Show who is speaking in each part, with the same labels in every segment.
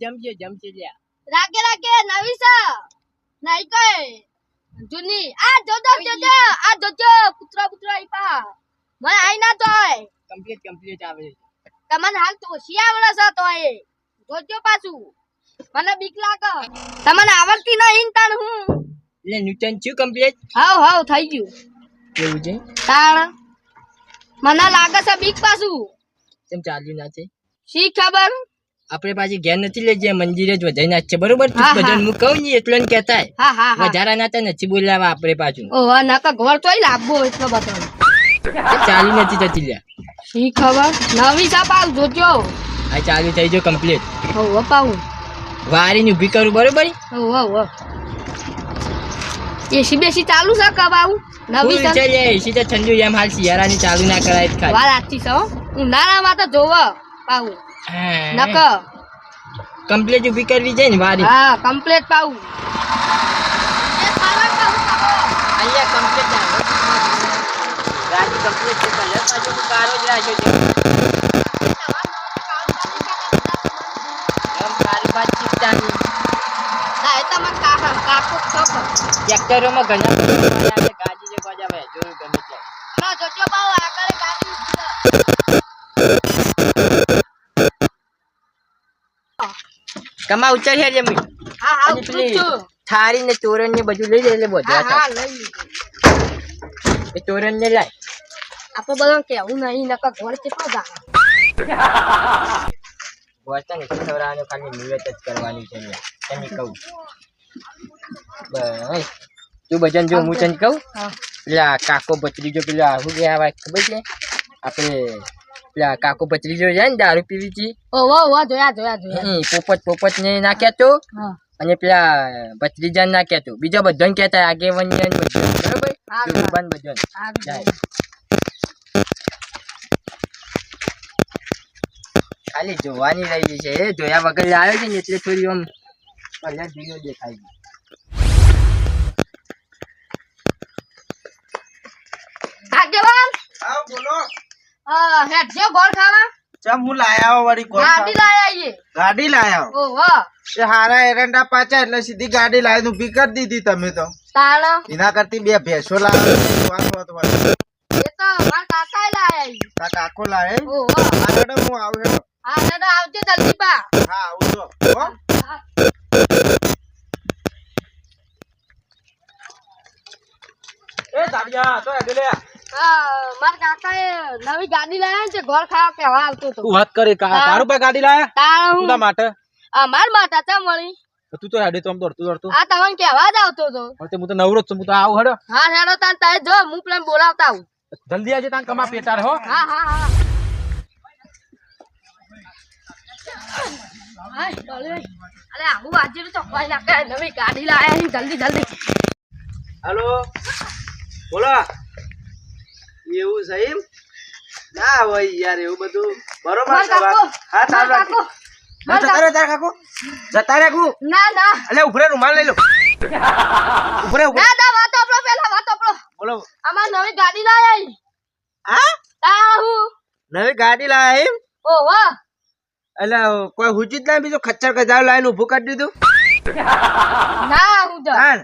Speaker 1: જમજે જમજે લ્યા.
Speaker 2: રાગે રાગે નવી છે. નહીં કઈ. જૂની. આ જોજો જોજો આ જોજો પુત્ર પુત્ર આઈપા મને આઈ ના તોય.
Speaker 1: કમ્પ્લીટ કમ્પ્લીટ આવે
Speaker 2: તમને હાલ તો શિયાવડા છે તોય. જોજો પાછું. મને બીક લાગે. તમને આવડતી નહીં ને તાણ હું.
Speaker 1: એટલે ન્યૂટન છું કમ્પ્લીટ
Speaker 2: હાવ હાવ થઈ ગયું.
Speaker 1: એવું છે?
Speaker 2: તાણ. મને લાગે છે બીક પાછું.
Speaker 1: કેમ ચાલ્યું ના છે?
Speaker 2: શી ખબર?
Speaker 1: આપણે પાછી ઘેર નથી લઈ જાય મંદિરે જ વધાઈ નાખ છે બરોબર? તું
Speaker 2: હા,
Speaker 1: કહું ને એટલો
Speaker 2: હા
Speaker 1: વધારા નાતા નથી બોલાવા આપણે પાછું.
Speaker 2: ઓહ નાકા ઘર તો લાવવો એટલો બધો.
Speaker 1: ચાલુ નથી થતી લ્યા.
Speaker 2: શી ખબર? નવી છે આવ જોજો
Speaker 1: આ ચાલુ થઈ જો કમ્પ્લીટ
Speaker 2: હોવ પાવું
Speaker 1: વારીને ઊભી કરું બરોબર?
Speaker 2: ઓહ ઓહ એસી બેસી ચાલુ છે કબાવું નવી
Speaker 1: ફૂલ
Speaker 2: છે
Speaker 1: છે લે એસી તો ઠંડુ એમ હાલ શિયાળાની ચાલુ ના કરાય ખાલી.
Speaker 2: વાર આથી છો હો. ઉનાળામાં તો જોવો પાવું નક
Speaker 1: કમ્પ્લીટ ઊભી કરવી છે ને વારી.
Speaker 2: હા કમ્પ્લેટ પાવું
Speaker 1: અહીંયા કમ્પ્લીટ રાજી કમ્પ્લીટ છે કલર પાછો કારો જ રાખ્યો છે. એમ કારી બાદ ચિપતાની
Speaker 2: ના એ તમે કાકા કાકો
Speaker 1: ટ્રેક્ટરોમાં ઘણા ગાડી જે કોઈ જોયું ગમે ત્યાં. કમા ઉચર છે જમી
Speaker 2: હા હા.
Speaker 1: થાળી ને તોરણ ને બધું લઈ લે એટલે બધું
Speaker 2: હા હા લઈ
Speaker 1: એ તોરણ ને લાય.
Speaker 2: આપણે બધા કેવું નહીં નકર ઘર કેટલો જાણે.
Speaker 1: બોલતા ને ખવડાવવાનું ખાલી નિવેદ જ કરવાની છે. તને કહું. બસ. તું ભજન જો હું તને કહું? પેલા કાકો ભત્રીજો પેલા આવું ગયા ખબર છે? આપણે પેલા કાકો ભત્રીજો જાય ને દારૂ પીવી હતી
Speaker 2: ઓ વાહ વાહ જોયા જોયા જોયા.
Speaker 1: પોપટ પોપટ ને ના કહેતો અને પેલા ભત્રીજા ના કહેતો બીજા બધાને કહેતા આગેવાન બધા. બરોબર? જોગબાન બધાને. જાય. ખાલી જોવાની રહી છે. એ જોયા વગર આવ્યો છે ને એટલે થોડી આમ કલર જીરો દેખાય છે.
Speaker 2: આગેવાન!
Speaker 3: હા બોલો.
Speaker 2: હેડ જો ગોળ ખાવા?
Speaker 3: ચમ હું લાયા વળી ગોળ
Speaker 2: ગાડી લાયા ઈ
Speaker 3: ગાડી લાયા હો.
Speaker 2: ઓ વાહ
Speaker 3: એ હારા એરંડા પાછા એટલે સીધી ગાડી લાવી તું પી કરી દીધી તમે તો.
Speaker 2: તાળો.
Speaker 3: એના કરતી બે ભેંસો લાવે
Speaker 2: એ તો માર કાકા લાયા ઈ
Speaker 3: તા કાકો લાવે?
Speaker 2: ઓ વાહ
Speaker 3: હા હેડો હું આવું
Speaker 2: હા દાદા આવજો જલ્દી બા
Speaker 3: હા આવું છો. હો. એ દાડિયા તો હેડે લે.
Speaker 2: હા, મારા કાકાએ નવી ગાડી લાયા છે ઘર ખાવા કેવા આવતો તો
Speaker 4: વાત કરે તારું પાસે ગાડી લાયા?
Speaker 2: તાણ
Speaker 4: માટે?
Speaker 2: અમાર માતા ચા મળી
Speaker 4: તું તો હેડે તો આમ દોડતું દોડતું.
Speaker 2: આ તમને કેવા જ આવતો તો
Speaker 4: હવે હું તો નવરો છું હું તો આવું હેડો.
Speaker 2: હા હેડો તાન તારે જો હું બોલાવતા આવું.
Speaker 4: જલ્દી આવજે તાન કમા પેટાર હો.
Speaker 2: હા હા હા. અરે આવું આજે તો ચોકવાઈ નાખે નવી ગાડી લાયા જલ્દી જલ્દી.
Speaker 3: હાલો. બોલો. એવું છે એમ? ના હોય યાર એવું બધું બરોબર છે વાત. હા
Speaker 2: માર રાખો
Speaker 3: જતા રહે તાર કાકો. જતા રહે કુ?
Speaker 2: ના ના.
Speaker 3: અલે ઉભરે રૂમાલ લઈ લો. ઉભરે ઉભરે
Speaker 2: ના ના વાતો આપણો પેલા વાતો આપણો
Speaker 3: બોલો.
Speaker 2: અમાર નવી ગાડી લાયા.
Speaker 3: હા?
Speaker 2: તા હું?
Speaker 3: નવી ગાડી લાયા એમ?
Speaker 2: ઓ વાહ
Speaker 3: એટલે કોઈ હુજી જ ના બીજું ખચ્ચર ગજાવ લાવીને ઊભું કરી દીધું?
Speaker 2: ના હા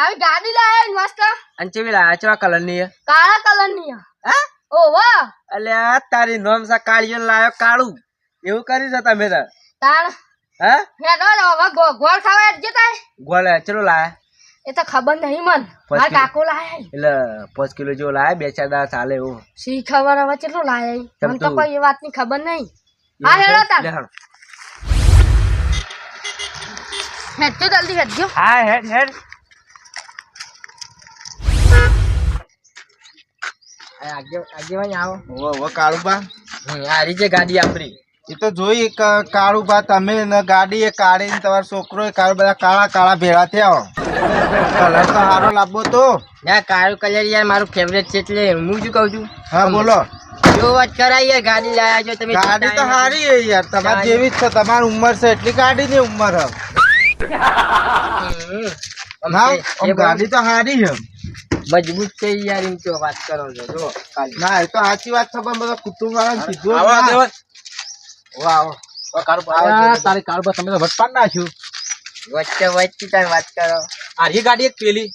Speaker 2: આવી ગાડી લાયા મસ્ત
Speaker 3: અને ચેવી લાયા ચેવા કલરની
Speaker 2: કાળા કલરની
Speaker 3: હા?
Speaker 2: ઓ વાહ
Speaker 3: અલ્યા તારી નોમ સા કાળિયો લાયો કાળું. એવું કરી જતા તમે તાર? હે?
Speaker 2: હેડો ને હવે ગોળ ખાવા જતા
Speaker 3: ગોળે ચલો લાયા
Speaker 2: એ તો ખબર નહીં મન. મારા? કાકો લાયા.
Speaker 3: એટલે પાંચ કિલો જેવો લાયા બે ચાર દાડા ચાલે એવું.
Speaker 2: શી ખબર હવે કેટલું લાયા? મને તો કોઈ એ વાતની ખબર નહીં. હા હેડો? તાર.
Speaker 3: હેડ. હાલો.
Speaker 2: જલ્દી જલ્દી હેડજો.
Speaker 3: હા હેડ હેડ.
Speaker 1: આગેવાન આવો.
Speaker 3: ઓ ઓ કાળુબા.
Speaker 1: હમ, છે ગાડી આપણી.
Speaker 3: એ તો જોઈ કાળુબા તમે ને ગાડી એ કાઢી ને તમારો છોકરો એ કાળું બધા કાળા કાળા ભેળા થયા કલર તો સારો લાવવો તો.
Speaker 1: ના કાળો કલર યાર મારું ફેવરેટ છે એટલે હું શું કહું છું?
Speaker 3: હા બોલો.
Speaker 1: જો વાત કરાય યાર ગાડી લાયા છો તમે
Speaker 3: ગાડી તો સારી છે યાર. તમારી જેવી જ છે તમારી ઉંમર છે એટલી ગાડી ની ઉંમર
Speaker 1: હમ.
Speaker 3: ના ગાડી તો સારી છે.
Speaker 1: મજબૂત છે યાર એમ તો વાત કરો છો જો
Speaker 3: ના એ તો સાચી વાત છે પણ બધા કુટુંબ વાળા કીધું
Speaker 4: આવો
Speaker 3: ના.
Speaker 4: આગેવાન.
Speaker 3: વાહ વાહ.
Speaker 4: આ તારી તમે તો વટપાટ નાખ્યું.
Speaker 1: વચ્ચે વચ્ચે તાર વાત કરો.
Speaker 4: આ ગાડી એક પેલી.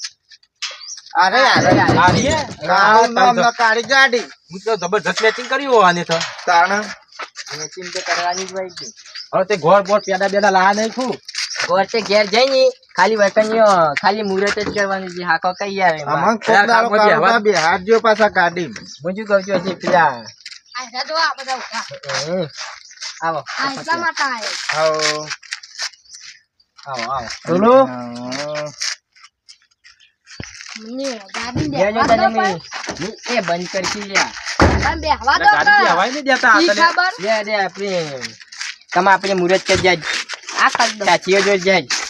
Speaker 3: અરે અરે
Speaker 4: આરી રી હે?
Speaker 3: નામ કાળી ગાડી.
Speaker 4: હું તો જબરજસ્ત મેચિંગ કર્યું આને તો.
Speaker 3: તાણ.
Speaker 1: મેચિંગ તો કરવાની જ હોય છે.
Speaker 4: હવે તે ઘોર બોર પેડા બેડા લા નહીં છું.
Speaker 1: ઘર તે ઘેર જઈને ખાલી વતનીઓ ખાલી મુહૂર્ત જ કરવાનું છે હાકો કઈ આવે એમાં.
Speaker 3: આમાં કોક
Speaker 4: અરે
Speaker 3: દાડો
Speaker 4: કાળુબા
Speaker 3: કાળુબા બેહાડજો પાછા ગાડી
Speaker 1: હું શું કહું છું હજી પેલા
Speaker 2: આ હેડો આ બધા ઊભા.
Speaker 1: હમ. આવો
Speaker 2: આ એટલા માટે આયો.
Speaker 3: આવો
Speaker 1: આવો આવો
Speaker 4: બોલો
Speaker 3: હા.
Speaker 2: મને ગાડી
Speaker 1: જો જો
Speaker 2: બેહવા
Speaker 1: તને
Speaker 2: દો
Speaker 1: મેં
Speaker 2: પણ.
Speaker 1: એ બંધ કરશી લ્યા
Speaker 2: પણ બેહવા દો
Speaker 4: ગાડી
Speaker 2: પણ.
Speaker 4: હવાઈ નહીં દેતા
Speaker 2: શી
Speaker 4: આ તને.
Speaker 2: ખબર?
Speaker 1: લે લે આપણે તમે આપણે મુહૂર્ત કરી જાય
Speaker 2: આ કરી દો.
Speaker 1: સાચીઓ જો જાય
Speaker 2: હા, હા.
Speaker 4: યાર તારી.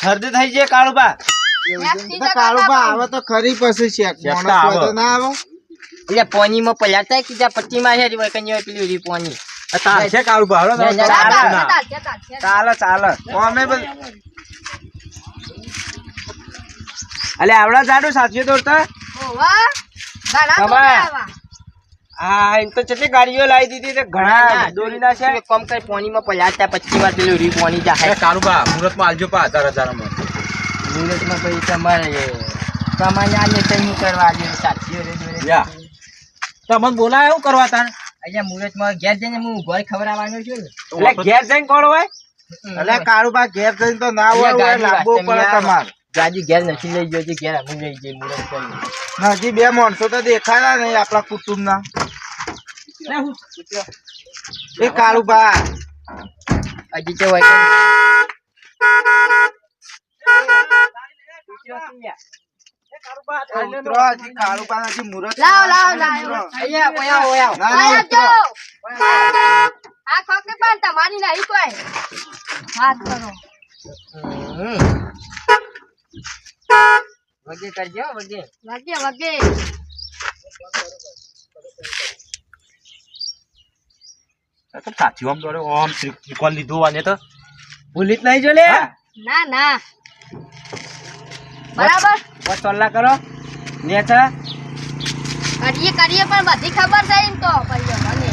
Speaker 3: શરદી થઈ જાય કાળુબા કાળુબા આવે તો ખરી પછી શેક
Speaker 4: તો
Speaker 3: માણસ તો ના આવે.
Speaker 1: એટલે પોનીમાં પલાતા કે જ્યાં પટ્ટીમાં છે વકનીઓ પેલી ઉરી પોની?
Speaker 4: આ તાર છે કાળુબા
Speaker 1: ના,
Speaker 2: ચાલે
Speaker 1: ચાલ,
Speaker 3: અમે અલે આવડા જાડું સાચી
Speaker 2: ઓવા.
Speaker 3: તમારે. હા એમ તો કેટલી ગાડીઓ લાવી દીધી તે ઘણા દોરી ના છે.
Speaker 1: કમ કઈ પોનીમાં પલાતા પચ્ચીમાં પેલી ઉરી પોની જાય.
Speaker 4: કાળુબા મુહૂર્તમાં આલજો પા હજાર હજારમાં.
Speaker 1: મુહૂર્તમાં પછી તમારે કમાઈ આલે તો હું કરવા દે સાચીઓ રે જોડે.
Speaker 4: યા. બોલાય એવું કરવા તાણ?
Speaker 1: અહીંયા ઘેર જઈને હું ઘર ખવડાવવાનો છું ને.
Speaker 3: એટલે ઘેર જઈને કોણ હોય? એટલે કાળુબા ઘેર જઈને તો ના હોય પડે તમારે.
Speaker 1: ગાડી ઘેર નથી લઈ ગયો ઘેર અમે લઈ જઈએ
Speaker 3: હજી બે માણસો તો દેખાયા નહીં આપણા કુટુંબ ના એ કાળુબા
Speaker 1: હજી હોય.
Speaker 2: જો. પણ તમારી નહીં કોઈ. વાત કરો.
Speaker 1: વગે કરજો વગે.
Speaker 2: વગે વગે.
Speaker 4: તો સાચી આમ દોડે આમ ત્રિકોણ લીધું આને તો
Speaker 3: ભૂલી જ નહીં જો લે
Speaker 2: ના ના. બરાબર.
Speaker 3: સલ્લા કરો. ને છે?
Speaker 2: કરીએ કરીએ પણ બધી ખબર છે એમ તો. મને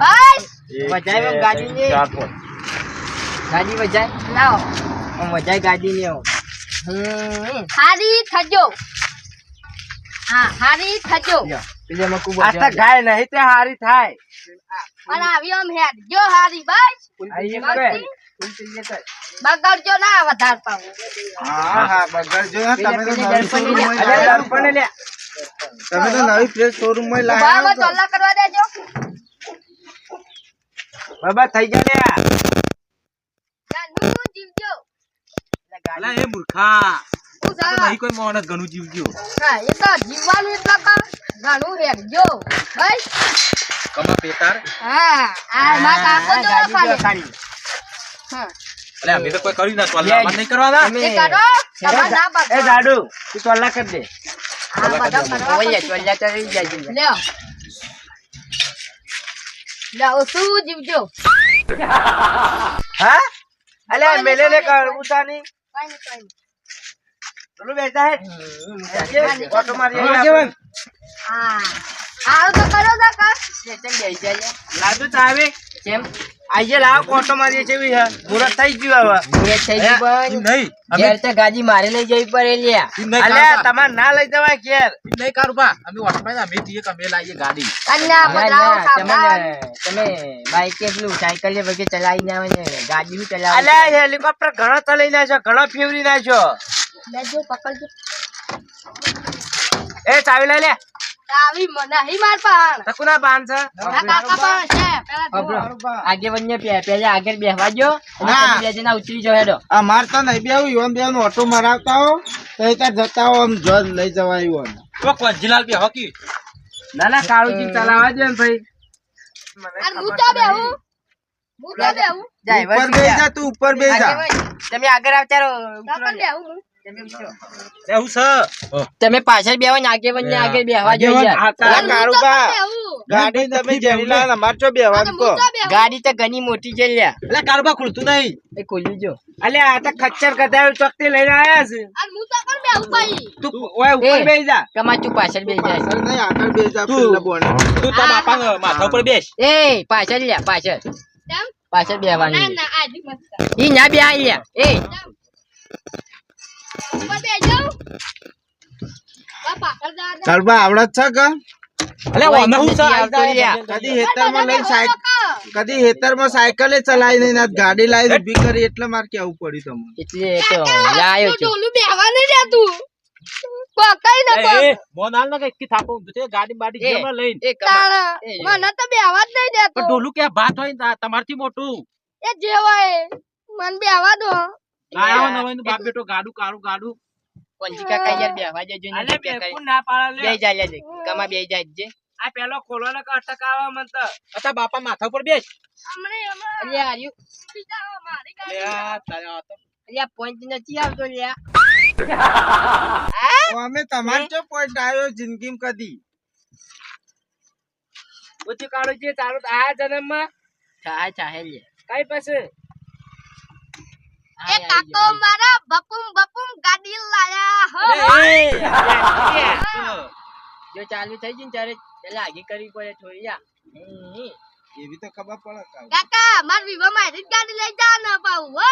Speaker 2: બસ.
Speaker 1: વજાય.
Speaker 4: ચાર
Speaker 1: ગાડી વજાય
Speaker 2: લાવો.
Speaker 1: આમ વજાય ગાડી ને હમ
Speaker 2: હારી થજો. હા હારી થજો.
Speaker 1: ખૂબ
Speaker 3: આ ગાય નહીં તે હારી થાય.
Speaker 2: પણ આવી આમ હેડ. જો હારી બસ. બગાડજો ના વધાર પાવું.
Speaker 3: હા હા બગડજો. તમે તો નવી શોરૂમમાં
Speaker 1: દર્પણ લે.
Speaker 3: તમે તો નવી ફ્રેશ
Speaker 2: શોરૂમમાં
Speaker 3: લાયા બાબા
Speaker 2: ચોલ્લા કરવા દેજો.
Speaker 3: બાબા થઈ જાય લે
Speaker 2: જાનું જીવજો
Speaker 4: અલા એ મૂર્ખા. તો નહીં કોઈ માણસ ઘણું જીવજો.
Speaker 2: હા એ તો જીવવાનું એટલા કા ઘણું હેડજો બસ.
Speaker 4: કમા પેટાર
Speaker 2: હા આ માં કાકો જો ખાલી. હા.
Speaker 4: અલે અમે તો કોઈ કર્યું ના તો
Speaker 1: લે.
Speaker 4: નહીં કરવાના
Speaker 2: એ કરો તમારે ના
Speaker 3: એ જાડુ તું ટોલા કરી દે.
Speaker 2: આ બધા કરવા
Speaker 1: ઓય,
Speaker 2: પડશે.
Speaker 1: ચોલ્યા જાય
Speaker 2: શું જીવજો
Speaker 3: હા? અલે મેલે લે
Speaker 2: નહીં, કોઈ નહીં. નહીં કઈ નહીં.
Speaker 3: હે. ઓટો મારી
Speaker 4: હા,
Speaker 3: આવી
Speaker 4: કેવાય?
Speaker 2: હા. આવું તો કરો તો કર.
Speaker 1: બેસી જાય લે.
Speaker 3: લાડુ ચાવે
Speaker 1: કેમ?
Speaker 3: આઈએ લાવ કોટો મારી જેવી છે. મુરત થઈ ગયું હવે.
Speaker 1: મુહૂર્ત થઈ ગયું
Speaker 4: નહીં.
Speaker 1: ઘેર તો ગાડી મારે લઈ જવી પડે લ્યા.
Speaker 3: અલે
Speaker 4: કાળુબા.
Speaker 3: તમારે ના લઈ જવાય ઘેર.
Speaker 4: નહીં કાળુબા. અમે ઓટોમાં અમે છીએ કે અમે લાવીએ ગાડી.
Speaker 1: ના,
Speaker 2: સાવધાન.
Speaker 1: તમે તમે બાઈક કે પેલું સાયકલ વગેરે ચલાવી ના આવે ગાડી બી ચલાવે.
Speaker 3: અલે હેલિકોપ્ટર ઘણો ચલાવી નાખ્યો ઘણો ફેવરી નાખ્યો
Speaker 2: લેજો પકડજો.
Speaker 3: એ ચાવી લઈ લે.
Speaker 2: ચાવી મને નહીં માર પણ.
Speaker 3: તકુના પાન છે?
Speaker 2: કાકા પણ છે પેલા
Speaker 1: અબરો,
Speaker 2: જુઓ.
Speaker 1: પે- પેલા આગળ બેહવા દો અને
Speaker 3: ના.
Speaker 1: તમે બે જણા ઉતરી જો હેડો.
Speaker 3: અમાર તો નહીં બેવું ઈવન બેન ઓટો મરાવતા હો. તો એ જતા હો આમ જો લઈ જવાય ઈવન.
Speaker 4: તો કંજીલાલ બે હોકી.
Speaker 3: ના ના કાળુજી ચલાવા દે ને ભાઈ.
Speaker 2: અને હું તો બેહું. હું તો બેહું
Speaker 3: ઉપર બેજા તું ઉપર
Speaker 1: બેજા તમે આગળ આવતા રહો
Speaker 2: તો પણ બેહું. હું.
Speaker 1: તમે પાછળ બેવા ને આગેવાન ને આગળ બેહવા
Speaker 2: બેહું.
Speaker 3: ગાડી તમે અમાર ચો બેવાનું
Speaker 1: ગાડી તો ઘણી મોટી છે લ્યા.
Speaker 4: એટલે કાળુબા ખુલતું નહીં.
Speaker 1: એ ખોલી જો.
Speaker 3: અલે આ તો ખચ્ચર કદાય ચોકતી લઈને આયા છે.
Speaker 2: અને હું તો પણ ઉપાઈ
Speaker 4: તું ઓય ઉપર
Speaker 1: એ.
Speaker 4: જા.
Speaker 1: કમા તું પાછળ બેસી જાય.
Speaker 3: પાછળ નહીં, આગળ બે જા,
Speaker 4: તું. તું તાર બાપા માથા ઉપર બેસ.
Speaker 1: એ પાછળ લ્યા પાછળ.
Speaker 2: તેમ
Speaker 1: પાછળ
Speaker 2: ના ના આજી મસ્ત.
Speaker 1: ઈ ના બે લ્યા. એ.
Speaker 3: કાળુબા આવડત છે કે?
Speaker 4: અલે
Speaker 1: ઓય,
Speaker 4: હું
Speaker 1: નથી
Speaker 4: છે
Speaker 1: આવતો લ્યા.
Speaker 3: કદી હેતરમાં લઈને સાયકલ કદી હેતરમાં સાયકલે ચલાવી નહીં ને ગાડી લાવીને ઊભી કરી એટલે મારે કેવું પડ્યું તમને.
Speaker 1: એટલે તો લાયો છું.
Speaker 2: ડોલું બેહવા નહીં દેતું. પકઈ ન
Speaker 4: એ, એ, મોન હાલ ને કે ગાડી બાડી લઈને.
Speaker 1: એ
Speaker 2: મને તો જ નહીં
Speaker 4: ભાત હોય ને તમારથી મોટું.
Speaker 2: એ જે હોય મને બેહવા દો.
Speaker 4: લાયો ને હોય ને બાપ બેટો ગાડું કાળું ગાડું.
Speaker 1: પંજી કાકા યાર બેહવા જજો ને બે
Speaker 4: બે
Speaker 1: કરી.
Speaker 4: કોણ ના પાડે લે.
Speaker 1: બેહી જાય લે કમા બેહી જાય જે
Speaker 4: આ પેલો ખોલો ને અટકાવા મન તો. અતા બાપા માથા ઉપર બેસ.
Speaker 2: હમણે હમણાં.
Speaker 1: અલ્યા આર્યું
Speaker 2: બીજા મારી ગાડી.
Speaker 4: આ તારે તો.
Speaker 1: અલ્યા પોઈન્ટ નથી આવતો લ્યા
Speaker 3: અમે તમારે ચો પોઈન્ટ આવ્યો જિંદગીમાં કદી?
Speaker 4: ઓછું કાઢો છે તારો આ જન્મમાં.
Speaker 1: માં લે.
Speaker 4: કઈ પછી?
Speaker 2: એ કાકો મારા બપુમ બપુમ ગાડી લાયા હો.
Speaker 1: જો ચાલુ થઈ ગઈ ને ત્યારે પેલા આગી કરવી પડે થોડી હમ.
Speaker 3: એવી તો ખબર પડે.
Speaker 2: કાકા. માર વિવો મારી જ ગાડી લઈ જા ન પાઉ હો.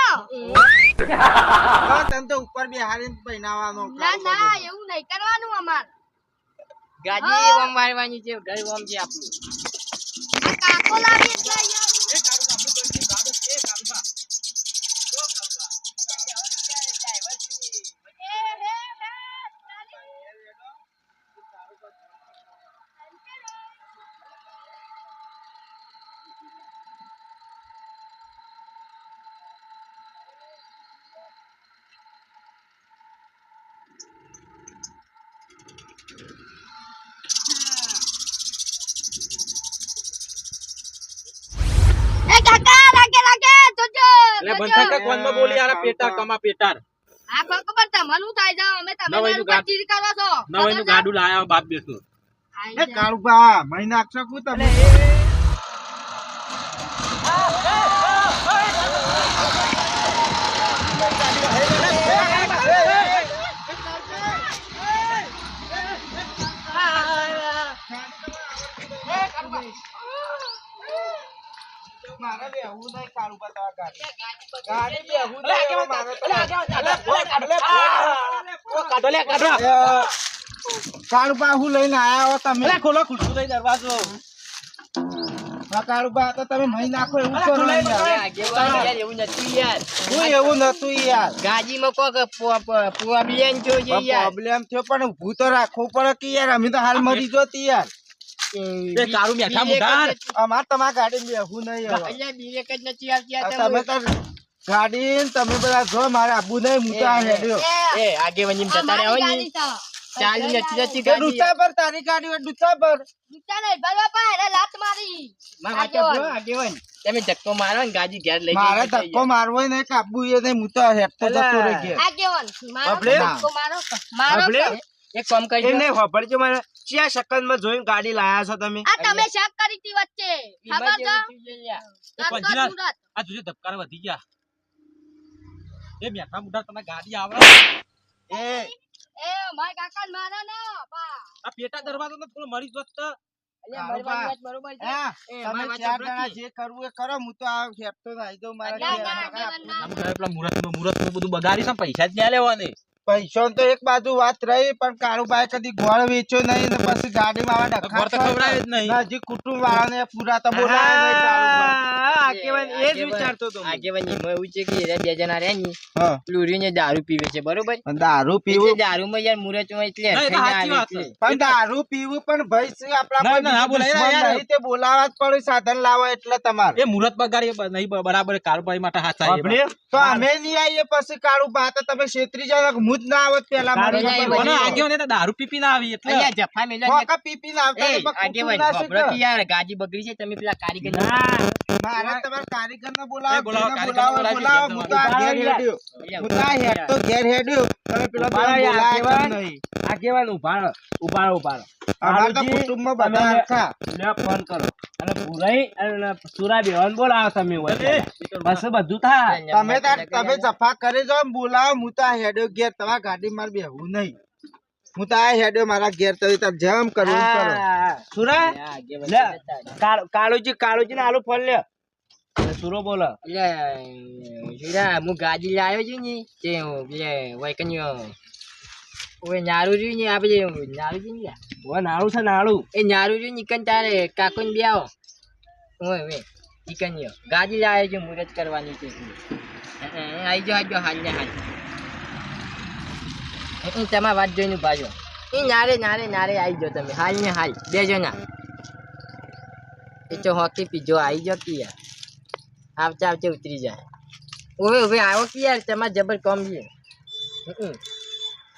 Speaker 3: તન તો ઉપર બેહાડીને પહેરાવાનો
Speaker 2: ના ના. એવું નહીં કરવાનું અમાર.
Speaker 1: ગાડી વમ મારવાની છે ઘર વમ છે આપણું.
Speaker 2: કાકો લાવી એટલે
Speaker 4: અલે બંધ કે કોનમાં બોલી આરા પેટા કમા પેટાર
Speaker 2: આ ખબર તમારું થાય જાવ અમે તમે
Speaker 4: નવાઈનું
Speaker 2: મારું
Speaker 4: ગાડ-
Speaker 2: ચીર કરો છો
Speaker 4: નવાઈનું ગાડું લાયા બાપ બેસો
Speaker 3: એ કાળુબા મહિના નાખશો કુ તમે મારે બેહવું નહીં કાળુબા તમારા ગાડી. ગાડી બેહવું નહીં હવે મારે તો.
Speaker 4: કાઢો લે કાઢો.
Speaker 3: એ, કાળુબા હું લઈને આયા હો તમે.
Speaker 4: અલે ખોલો દરવાજો
Speaker 3: કાળુબા તો તમે મહી નાખો એવું યાર.
Speaker 1: એવું નથી યાર
Speaker 3: હું એવું નતું યાર.
Speaker 1: ગાડીમાં કોક પ્રોબ્લેમ જો છે યાર.
Speaker 3: પ્રોબ્લેમ થયો પણ ઊભું તો રાખવું પડે કે યાર અમે તો હાલ મરી જોતી યાર.
Speaker 4: એ તારું મેઠા મુઢાર.
Speaker 3: અમાર તમારા ગાડી બેહું નહીં હવે.
Speaker 1: અલ્યા બીરેક જ નથી આવતી તમે
Speaker 3: તમે તો ગાડી તમે બધા જો મારે આબુ નહીં હું તો
Speaker 1: એ,
Speaker 3: આગે
Speaker 1: એ. જતા રહો ને ચાલી નથી જતી ગાડી.
Speaker 3: દુતા પર તારી ગાડી હોય ડૂચા પર.
Speaker 2: દુતા નહીં ભરવા પા એને લાત મારી.
Speaker 1: માં વાંચો બ્રો, આગેવાન. તમે ધક્કો મારો ને ગાડી ઘેર લઈ
Speaker 3: મારે ધક્કો મારવો નહીં કાબુ એ નહીં હું તો હેડતો જતો રહી આગે
Speaker 2: આગેવાન મારો ધક્કો મારો મારો.
Speaker 1: એક કામ કરજો.
Speaker 3: એમને ખબરજો મને. ચિયા શકનમાં જોઈને ગાડી લાયા છો તમે?
Speaker 2: આ તમે શક કરી હતી વચ્ચે. ખબર છે.
Speaker 4: આ જોજે ધબકાર વધી ગયા. એ મેઠા મુઢાર તને ગાડી આવડે.
Speaker 3: એ
Speaker 2: એ મારા કાકા મારો ના બા.
Speaker 4: આ પેટા દરવાજો તો થોડો મરી જોત તો.
Speaker 3: કરો
Speaker 4: કરે પૈસા જ ન્યા લેવાની.
Speaker 3: પૈસો તો એક બાજુ વાત રહી પણ કાળુભાઈ કદી ગોળ વેચ્યો નહીં ને પછી ગાડીમાં આવા ડખા
Speaker 4: ખવડાવે જ નહીં.
Speaker 3: હજી કુટુંબ વાળાને પૂરા તો બોલાવે નહીં.
Speaker 1: એ, એવું છે કે બે જણા ને ને દારૂ પીવે છે બરોબર?
Speaker 3: દારૂ
Speaker 1: યાર એટલે
Speaker 4: ના.
Speaker 3: પણ દારૂ પીવું પણ ભાઈ આપણા
Speaker 4: ના, ના, ના બોલાય
Speaker 3: તે બોલાવા જ પડે સાધન લાવો એટલે તમારે.
Speaker 4: એ મુરત બગાડી નહીં બરાબર કાળુભાઈ માટે હાથ આવી
Speaker 3: તો અમે નહીં આવીએ પછી કાળુ ભાત તો તમે છેતરી ને હું જ ના આવત પેલા
Speaker 1: દારૂ
Speaker 3: પીપી
Speaker 1: ના
Speaker 4: દારૂ આવી એટલે.
Speaker 1: પીપી જફા મેલો ને-
Speaker 3: આવતા ને ના આવે
Speaker 1: ગાજી યાર ગાડી બગડી છે તમે પેલા કારીગર
Speaker 3: મારે તમારા કારીગર
Speaker 4: ને
Speaker 3: બોલાવો
Speaker 4: બોલાવો,
Speaker 3: બોલાવો, હું તો ઘેર હેડ્યો. હું તો હેડ તો ઘેર હેડ્યો. તમે પેલો બોલાય
Speaker 5: આગેવાન. આગેવાન ઊભા ઊભા ઊભા રહો.
Speaker 3: તો
Speaker 5: કાળુજી,
Speaker 3: કુટુંબમાં બધા હરખા.
Speaker 5: લે ફોન કરો. અને ભુરાઈ અને સુરા બેવાન બોલાવો તમે હોય બસ બધું થાય.
Speaker 3: તમે તમે સફા કરી જો બોલાવો હું તો હેડ્યો ઘેર. તમારા ગાડી મારે બેહવું નહીં. હું તો આ હેડ્યો મારા ઘેર તમે તાર જેમ કરવું કરો.
Speaker 5: સુરા કાળુજી કાળુજી ને આલુ ફોન લે અને સુરો બોલો.
Speaker 1: હું ગાડી લાવ્યો છું ને તે એટલે વૈકન્યો ઓય નારું રહ્યું ને આપણે નારું છે ને લ્યા.
Speaker 5: ઓ નાળું છે નાળું
Speaker 1: એ નારું રહ્યું નીકન તારે કાકો ને બે આવો ઓય વે નીકન્યો ગાડી લાવ્યો છું મુરત કરવાની છે. એટલે. આઈ જાઓ આજો હાલ ને હાલ. તમારી વાત જોઈને ભાજો એ નારે નારે નારે આવી જાઓ તમે. હાલ ને હાલ બે જણા એ તો હોકી પીજો આવી જાઓ યાર આવતે આવતે ઉતરી જાય. ઓવે ઓવે આવો કે યાર તમારે જબર કમ છે.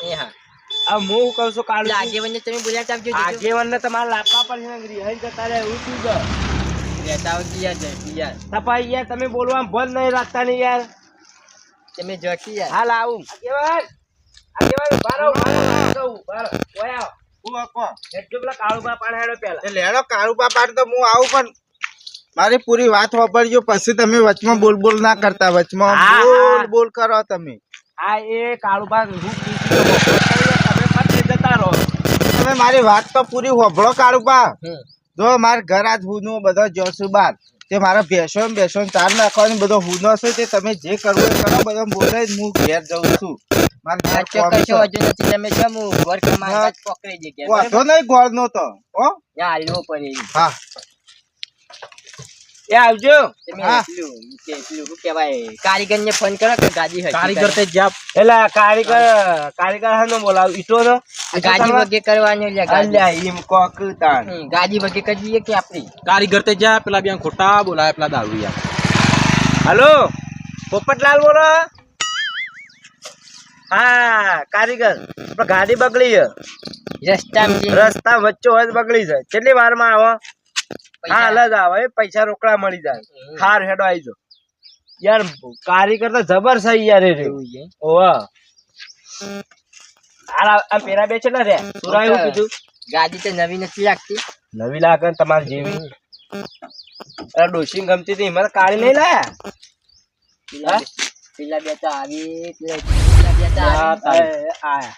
Speaker 1: એ હા.
Speaker 5: આ હું શું કહું છું
Speaker 1: કાળ
Speaker 5: કાળુજી
Speaker 1: આગેવાનને તમે બોલ્યા આવજો જજો.
Speaker 5: આગેવાન ને તમારે લાપા પર છે ને રિહાઈ જતા રહે એવું શું રહેતા
Speaker 1: લેતા આવો યાર જલ્દી યાર.
Speaker 5: તપાઈ યાર તમે બોલવા બંધ નહીં રાખતા નહીં યાર.
Speaker 1: તમે જો યાર.
Speaker 5: હાલ આવું. આગેવાન! આગેવાન ઊભા રહો બારો રહો. ઊભા રહો, ઊભા રહો. ઓય આવો.
Speaker 3: હું આપો.
Speaker 5: એટલું પેલા કાળુબા પાડ હેડો પેલા.
Speaker 3: એ લેડો કાળુબા પાડ તો હું આવું પણ મારી પૂરી વાત વાપરજો પછી તમે વચમાં બોલ બોલ ના કરતા વચમાં બોલ બોલ કરો તમે.
Speaker 5: આ એ કાળુબા હું તમે જતા રહો.
Speaker 3: તમે મારી વાત તો પૂરી હોભળો કાળુબા જો મારે ઘર આજ હુનો બધો જોશું બાર. તે મારા ભેસો ને બેસો ને ચાર નાખવાની બધો હુનો છે તે તમે જે કરવું એ કરો બધો બોલે જ હું ઘેર જઉં છું. વાંધો નહીં ગોળ નો તો હો
Speaker 1: ત્યાં હાલવો પડે ઈ.
Speaker 3: હા
Speaker 5: એ આવજો.
Speaker 1: તમે
Speaker 3: હા.
Speaker 1: પેલું કે પેલું શું કહેવાય કારીગરને ફોન કરો કે ગાડી
Speaker 5: કારીગર તે જાપ એટલે કારીગર કારીગર હાનો બોલાવ ઈટો નો
Speaker 1: ગાડી બગે કરવાની લે ગાડી.
Speaker 5: ઈમ કોક તાણ.
Speaker 1: ગાડી બગે કરી કે આપણી?
Speaker 5: કારીગર તે જા પેલા બે ખોટા બોલાય પેલા દારૂયા પોપટલાલ બોલો. હા કારીગર. આપડે ગાડી બગડી છે.
Speaker 1: રસ્તા
Speaker 5: રસ્તા વચ્ચે હોય બગડી છે કેટલી વારમાં આવો? હા જ આવે પૈસા રોકડા મળી જાય. હાર હેડો આવી યાર કારીગર તો જબર છે યાર એ. ઓવા આ આ પેરા બે છે ને રે સુરા કીધું?
Speaker 1: ગાડી તો નવી નથી લાગતી.
Speaker 5: નવી લાગે ને તમારી જેવી. અરે ડોશી ગમતી હતી. મને કાળી નહીં લાયા.
Speaker 1: પેલા બે- તો આવી પેલા બે તો આવી.
Speaker 5: આયા.